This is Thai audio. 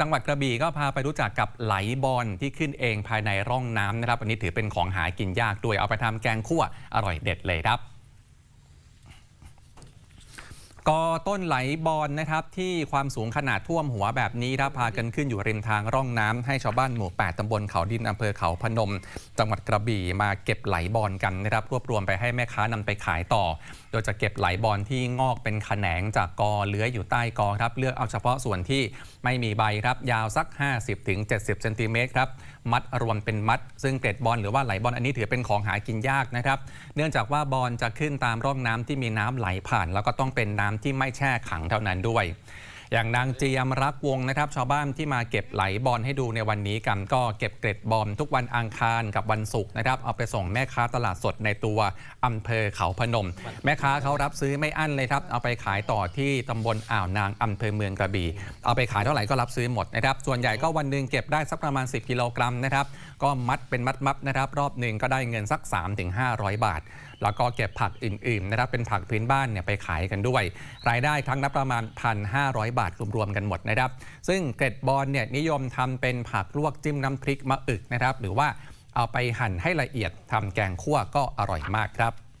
จังหวัดกระบี่ก็พาไปรู้จักกับไหลบอลที่ขึ้นเองภายในร่องน้ำนะครับ อันนี้ถือเป็นของหากินยากด้วยเอาไปทำแกงคั่วอร่อยเด็ดเลยครับ กอต้นไหลบอลนะครับที่ความสูงขนาดท่วมหัวแบบนี้ครับพากันขึ้นอยู่ริมทางร่องน้ำให้ชาวบ้านหมู่ 8ตำบลเขาดินอำเภอเขาพนม จังหวัดกระบี่มาเก็บไหลบอลกันนะครับ รวบรวมไปให้แม่ค้านำไปขายต่อ โดยจะเก็บไหลบอลที่งอกเป็นแขนงจากกอเลื้อยอยู่ใต้กอครับ เลือกเอาเฉพาะส่วนที่ไม่มีใบครับยาวสัก 50-70เซนติเมตรครับมัดรวมเป็นมัด ซึ่งเกล็ดบอลหรือว่าไหลบอลอันนี้ถือเป็นของหากินยากนะครับ เนื่องจากว่าบอลจะขึ้นตามร่องน้ำที่มีน้ำไหลผ่าน แล้วก็ต้องเป็นน้ำที่ไม่แช่ขังเท่านั้นด้วย อย่างนางเจียมรักวงนะครับ ชาวบ้านที่มาเก็บไหลบอลให้ดูในวันนี้กันก็เก็บเกล็ดบอลทุกวันอังคารกับวันศุกร์นะครับเอาไปส่งแม่ค้าตลาดสดในตัวอำเภอเขาพนม แม่ค้าเขารับซื้อไม่อั้นเลยครับเอาไปขายต่อที่ตำบลอ่าวนางอำเภอเมืองกระบี่เอาไปขายเท่าไหร่ก็รับซื้อหมดนะครับส่วนใหญ่ก็วันหนึ่งเก็บได้สักประมาณ 10 กิโลกรัมนะครับก็มัดเป็นมัดๆนะครับรอบหนึ่งก็ได้เงินสัก 3-500 บาท แล้วก็เก็บผักอื่นๆนะครับเป็นผักพื้นบ้านเนี่ยไปขายกันด้วย รายได้ครั้งละประมาณ 1,500บาทรวมๆกันหมดนะครับ ซึ่งเกล็ดบอลเนี่ยนิยมทำเป็นผักลวกจิ้มน้ำพริกมะอึกนะครับ หรือว่าเอาไปหั่นให้ละเอียดทำแกงคั่วก็อร่อยมากครับ